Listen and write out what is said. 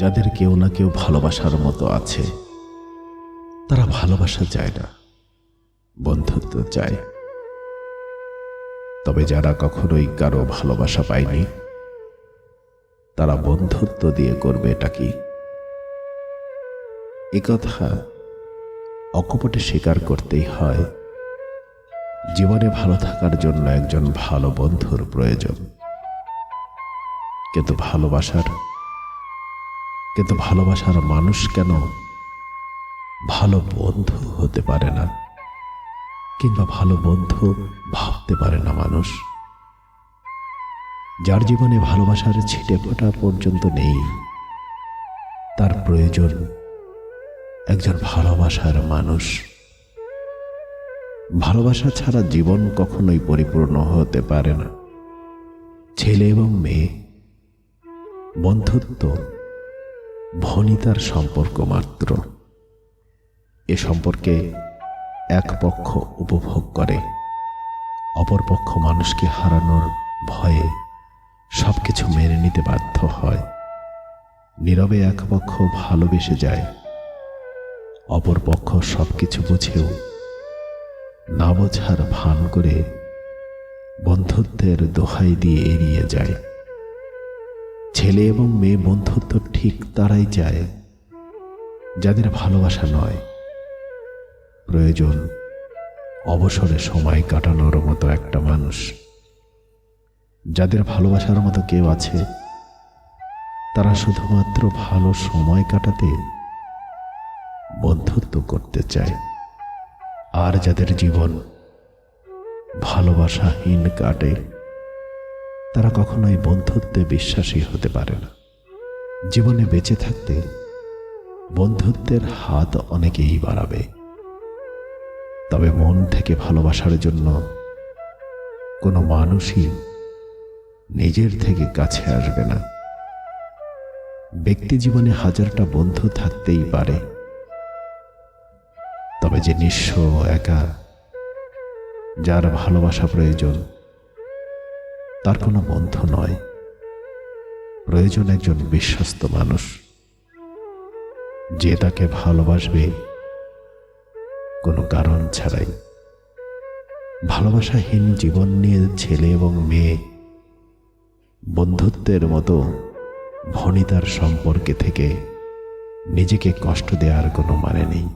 যাদের কেউ না কেউ ভালোবাসার মতো আছে, তারা ভালোবাসা চায় না, বন্ধুত্ব চায়। তবে যারা কখনোই কারও ভালোবাসা পায়নি, তারা বন্ধুত্ব দিয়ে করবে এটা কি? কথা অকপটে স্বীকার করতেই হয়, জীবনে ভালো থাকার জন্য একজন ভালো বন্ধুর প্রয়োজন। কিন্তু ভালোবাসার কিন্তু ভালোবাসার মানুষ কেন ভালো বন্ধু হতে পারে না? কিংবা ভালো বন্ধু ভাবতে পারে না মানুষ? যার জীবনে ভালোবাসার ছিটে ফোটা পর্যন্ত নেই, তার প্রয়োজন একজন ভালোবাসার মানুষ। ভালোবাসা ছাড়া জীবন কখনোই পরিপূর্ণ হতে পারে না। ছেলে এবং মেয়ে, বন্ধুত্ব ভনিতার সম্পর্ক মাত্র। এ সম্পর্কে এক পক্ষ উপভোগ করে। অপর পক্ষ মানুষকে হারানোর ভয়ে সবকিছু মেনে নিতে বাধ্য হয়। নীরবে এক পক্ষ ভালোবেসে যায়। অপর পক্ষ সব কিছু বুঝেও না বোঝার ভান করে বন্ধুত্বের দোহাই দিয়ে এড়িয়ে যায়। ছেলে এবং মেয়ে বন্ধুত্ব ঠিক তারাই চায়, যাদের ভালোবাসা নয়। প্রয়োজন অবসরে সময় কাটানোর মতো একটা মানুষ। যাদের ভালোবাসার মতো কেউ আছে, তারা শুধুমাত্র ভালো সময় কাটাতে বন্ধুত্ব করতে চায়। আর যাদের জীবন ভালোবাসাহীন কাটে তারা কখনোই বন্ধুত্বে বিশ্বাসী হতে পারে না। জীবনে বেঁচে থাকতে বন্ধুত্বের হাত অনেকেই বাড়াবে। তবে মন থেকে ভালোবাসার জন্য কোনো মানুষই নিজের থেকে কাছে আসবে না। ব্যক্তি জীবনে হাজারটা বন্ধু থাকতেই পারে। তবে যে নিঃস্ব একা, যার ভালোবাসা প্রয়োজন তার কোনো বন্ধু নয়। প্রয়োজন একজন বিশ্বস্ত মানুষ। যে তাকে ভালোবাসবে, কোনো কারণ ছাড়াই। ভালোবাসাহীন জীবন নিয়ে ছেলে এবং মেয়ে, বন্ধুত্বের মতো ভনিতার সম্পর্কে থেকে নিজেকে কষ্ট দেওয়ার কোনো মানে নেই।